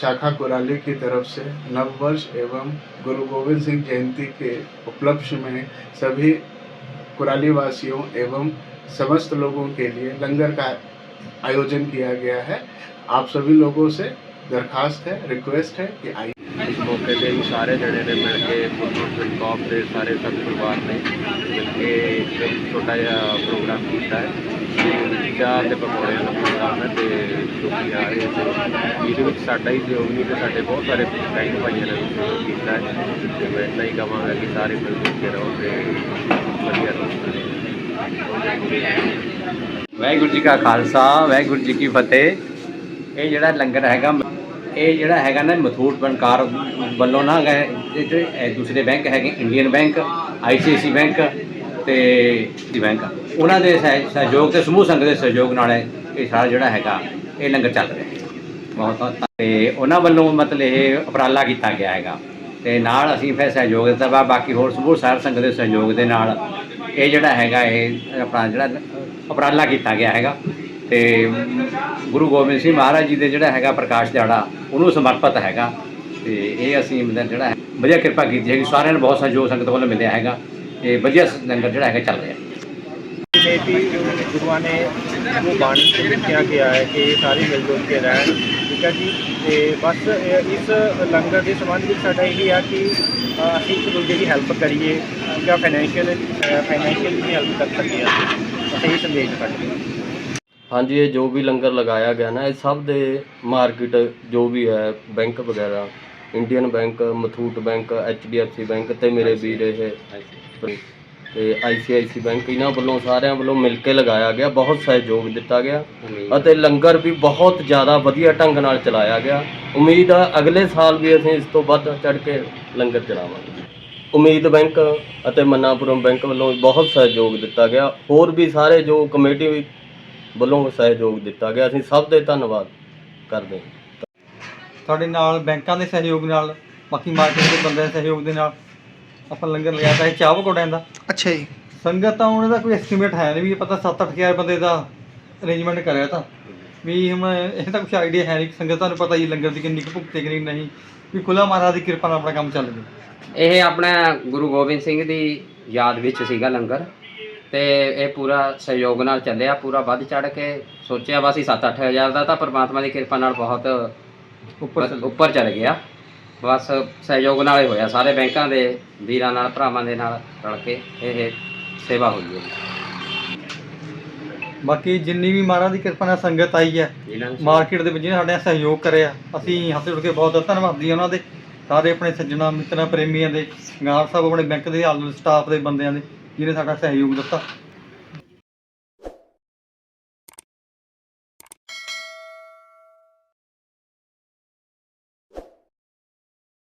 शाखा कुराली की तरफ़ से नववर्ष एवं गुरु गोविंद सिंह जयंती के उपलक्ष्य में सभी कुराली वासियों एवं समस्त लोगों के लिए लंगर का आयोजन किया गया है। आप सभी लोगों से ਦਰਖਾਸਤ ਹੈ ਰਿਕੁਐਸਟ ਹੈ ਕਿ ਆਈ ਇਸ ਮੌਕੇ ਤੇ ਸਾਰੇ ਜਣੇ ਨੇ ਮਿਲ ਕੇ ਗੁਰਮੁਖ ਕੌਮ ਦੇ ਸਾਰੇ ਸਭ ਪਰਿਵਾਰ ਨੇ ਮਿਲ ਕੇ ਇੱਕ ਛੋਟਾ ਜਿਹਾ ਪ੍ਰੋਗਰਾਮ ਕੀਤਾ ਹੈ। ਚਾਹ ਦੇ ਪਕੌੜਿਆਂ ਦਾ ਪ੍ਰੋਗਰਾਮ ਹੈ ਤੇ ਲੋਕੀ ਆ ਰਹੇ ਤੇ ਇਹਦੇ ਵਿੱਚ ਸਾਡਾ ਹੀ ਸਹਿਯੋਗ ਨਹੀਂ ਤੇ ਸਾਡੇ ਬਹੁਤ ਸਾਰੇ ਫਰੈਂਡ ਭਾਈਆਂ ਨੇ ਸਹਿਯੋਗ ਕੀਤਾ ਹੈ। ਤੇ ਮੈਂ ਇੰਨਾ ਹੀ ਕਹਾਂਗਾ ਕਿ ਸਾਰੇ ਮਿਲ ਜੁਲ ਕੇ ਰਹੋ ਤੇ ਵਧੀਆ ਰਹੋ। ਵਾਹਿਗੁਰੂ ਜੀ ਕਾ ਖਾਲਸਾ ਵਾਹਿਗੁਰੂ ਜੀ ਕੀ ਫਤਿਹ। ਇਹ ਜਿਹੜਾ ਲੰਗਰ ਹੈਗਾ ਇਹ ਜਿਹੜਾ ਹੈਗਾ ਨਾ ਮਥੂਟ ਬਨਕਾਰ ਵੱਲੋਂ ਨਾ ਹੈਗਾ ਜਿਹੜੇ ਦੂਸਰੇ ਬੈਂਕ ਹੈਗੇ, ਇੰਡੀਅਨ ਬੈਂਕ ਆਈਸੀਆਈਸੀ ਬੈਂਕ ਤੇ ਦੀ ਬੈਂਕ। ਉਹਨਾਂ ਦੇ ਸਹਿ- ਸਹਿਯੋਗ ਤੇ ਸਮੂਹ ਸੰਘ ਦੇ ਸਹਿਯੋਗ ਨਾਲ ਇਹ ਸਾਰਾ ਜਿਹੜਾ ਹੈਗਾ, ਇਹ ਲੰਗਰ ਚੱਲ ਰਿਹਾ ਹੈ। ਬਹੁਤ ਬਹੁਤ ਤੇ ਉਹਨਾਂ ਵੱਲੋਂ ਮਤਲਬ ਇਹ ਉਪਰਾਲਾ ਕੀਤਾ ਗਿਆ ਹੈਗਾ। ਤੇ ਨਾਲ ਅਸੀਂ ਫਿਰ ਸਹਿਯੋਗ ਦਿੱਤਾ ਵਾ, ਬਾਕੀ ਹੋਰ ਸਮੂਹ ਸਾਰ ਸੰਘ ਦੇ ਸਹਿਯੋਗ ਦੇ ਨਾਲ ਇਹ ਜਿਹੜਾ ਹੈਗਾ, ਇਹ ਆਪਣਾ ਜਿਹੜਾ ਉਪਰਾਲਾ ਕੀਤਾ ਗਿਆ ਹੈਗਾ। ਤੇ ਗੁਰੂ ਗੋਬਿੰਦ ਸਿੰਘ ਮਹਾਰਾਜ ਜੀ ਦੇ ਜਿਹੜਾ ਹੈਗਾ ਪ੍ਰਕਾਸ਼ ਦਿਹਾੜਾ, ਉਹਨੂੰ ਸਮਰਪਿਤ ਹੈਗਾ। ਤੇ ਇਹ ਅਸੀਂ ਮਤਲਬ ਜਿਹੜਾ ਹੈ, ਵਧੀਆ ਕਿਰਪਾ ਕੀਤੀ ਹੈ ਕਿ ਸਾਰਿਆਂ ਨੂੰ ਬਹੁਤ ਸਹਿਯੋਗ ਸੰਗਤ ਵੱਲੋਂ ਮਿਲਿਆ ਹੈਗਾ। ਤੇ ਵਧੀਆ ਲੰਗਰ ਜਿਹੜਾ ਹੈਗਾ ਚੱਲ ਰਿਹਾ। ਨੇ ਗੁਰੂਆਂ ਨੇ ਉਹ ਬਾਣੀ ਚ ਲਿਖਿਆ ਗਿਆ ਹੈ ਕਿ ਸਾਰੇ ਮਿਲ ਜੁਲ ਕੇ ਰਹਿਣ, ਠੀਕ ਹੈ ਜੀ? ਤੇ ਬਸ ਇਸ ਲੰਗਰ ਦੇ ਸੰਬੰਧ ਵਿੱਚ ਸਾਡਾ ਇਹ ਆ ਕਿ ਅਸੀਂ ਇੱਕ ਦੂਜੇ ਦੀ ਹੈਲਪ ਕਰੀਏ, ਜਾਂ ਫਾਈਨੈਂਸ਼ੀਅਲ ਫਾਈਨੈਂਸ਼ੀਅਲ ਵੀ ਹੈਲਪ ਕਰ ਸਕੀਏ। ਅਸੀਂ ਅਸੀਂ ਇਹ ਸੰਦੇਸ਼ ਕਰਦੇ ਹਾਂ। ਹਾਂਜੀ ਇਹ ਜੋ ਵੀ ਲੰਗਰ ਲਗਾਇਆ ਗਿਆ ਨਾ ਇਹ ਸਭ ਦੇ ਮਾਰਕੀਟ ਜੋ ਵੀ ਹੈ ਬੈਂਕ ਵਗੈਰਾ Indian bank Muthoot bank HDFC bank ਤੇ ਮੇਰੇ ਵੀਰ ਇਹ ਤੇ ਆਈਸੀਆਈਸੀ ਬੈਂਕ ਇਹਨਾਂ ਵੱਲੋਂ ਸਾਰਿਆਂ ਵੱਲੋਂ ਮਿਲ ਕੇ ਲਗਾਇਆ ਗਿਆ ਬਹੁਤ ਸਹਿਯੋਗ ਦਿੱਤਾ ਗਿਆ ਅਤੇ ਲੰਗਰ ਵੀ ਬਹੁਤ ਜ਼ਿਆਦਾ ਵਧੀਆ ਢੰਗ ਨਾਲ ਚਲਾਇਆ ਗਿਆ। ਉਮੀਦ ਆ ਅਗਲੇ ਸਾਲ ਵੀ ਅਸੀਂ ਇਸ ਤੋਂ ਵੱਧ ਚੜ ਕੇ ਲੰਗਰ ਚਲਾਵਾਂਗੇ। ਉਮੀਦ ਬੈਂਕ ਅਤੇ ਮੰਨਾਪੁਰਮ ਬੈਂਕ ਵੱਲੋਂ ਬਹੁਤ ਸਹਿਯੋਗ ਦਿੱਤਾ ਗਿਆ। ਹੋਰ ਵੀ ਸਾਰੇ ਜੋ ਕਮੇਟੀ ਵੱਲੋਂ ਸਹਿਯੋਗ ਦਿੱਤਾ ਗਿਆ। ਅਸੀਂ ਸਭ ਦੇ ਧੰਨਵਾਦ ਕਰਦੇ ਹਾਂ। ਸਾਡੇ ਨਾਲ ਬੈਂਕਾਂ ਦੇ ਸਹਿਯੋਗ ਨਾਲ ਬਾਕੀ ਮਾਰਕੀਟ ਦੇ ਬੰਦਿਆਂ ਦੇ ਸਹਿਯੋਗ ਦੇ ਨਾਲ ਆਪਾਂ ਲੰਗਰ ਲਗਾਇਆ ਤਾਂ ਇਹ ਚਾਹ ਪਕੌੜਿਆਂ ਦਾ। ਅੱਛਾ ਜੀ। ਸੰਗਤ ਤਾਂ ਉਹਨਾਂ ਦਾ ਕੋਈ ਐਸਟੀਮੇਟ ਹੈ ਨਹੀਂ ਵੀ ਪਤਾ 7-8000 ਬੰਦੇ ਦਾ ਅਰੇਂਜਮੈਂਟ ਕਰਿਆ ਤਾਂ। ਵੀ ਹੁਣ ਇਹ ਤਾਂ ਕੁਝ ਆਈਡੀਆ ਹੈ ਨਹੀਂ ਸੰਗਤ ਤੁਹਾਨੂੰ ਪਤਾ ਹੀ ਲੰਗਰ ਦੀ ਕਿੰਨੀ ਕੁ ਭੁਗਤੇ ਕਿ ਨਹੀਂ। ਵੀ ਖੁੱਲਾ ਮਹਾਰਾਜ ਦੀ ਕਿਰਪਾ ਨਾਲ ਆਪਣਾ ਕੰਮ ਚੱਲ ਰਿਹਾ। ਇਹ ਆਪਣਾ ਗੁਰੂ ਗੋਬਿੰਦ ਸਿੰਘ ਦੀ ਯਾਦ ਵਿੱਚ ਸੀਗਾ ਲੰਗਰ। ਤੇ ਇਹ ਪੂਰਾ ਸਹਿਯੋਗ ਨਾਲ ਚੱਲਿਆ ਪੂਰਾ ਵੱਧ ਚੜ ਕੇ ਸੋਚਿਆ ਵਾ ਸੀ 7-8 ਹਜ਼ਾਰ ਦਾ ਤਾਂ ਪਰਮਾਤਮਾ ਦੀ ਕਿਰਪਾ ਨਾਲ ਬਹੁਤ ਉੱਪਰ ਉੱਪਰ ਚੜ ਗਿਆ। ਬਸ ਸਹਿਯੋਗ ਨਾਲ ਹੀ ਹੋਇਆ ਸਾਰੇ ਬੈਂਕਾਂ ਦੇ ਵੀਰਾਂ ਨਾਲ ਭਰਾਵਾਂ ਦੇ ਨਾਲ ਰਲ ਕੇ ਇਹ ਸੇਵਾ ਹੋਈ ਹੈ। ਬਾਕੀ ਜਿੰਨੀ ਵੀ ਮਹਾਰਾਜ ਦੀ ਕਿਰਪਾ ਨਾਲ ਸੰਗਤ ਆਈ ਹੈ ਮਾਰਕੀਟ ਦੇ ਵਿੱਚ ਜਿਹਨੇ ਸਾਡੇ ਨਾਲ ਸਹਿਯੋਗ ਕਰਿਆ ਅਸੀਂ ਹੱਥ ਜੋੜ ਕੇ ਬਹੁਤ ਧੰਨਵਾਦੀ ਉਹਨਾਂ ਦੇ। ਸਾਰੇ ਆਪਣੇ ਸੱਜਣਾ ਮਿੱਤਰਾਂ ਪ੍ਰੇਮੀਆਂ ਦੇ ਗਾਰ ਸਾਹਿਬ ਆਪਣੇ ਬੈਂਕ ਦੇ ਹਾਲ ਸਟਾਫ ਦੇ ਬੰਦਿਆਂ ਦੇ। ਜਿਹਨੇ ਸਾਡਾ ਸਹਿਯੋਗ ਦਿੱਤਾ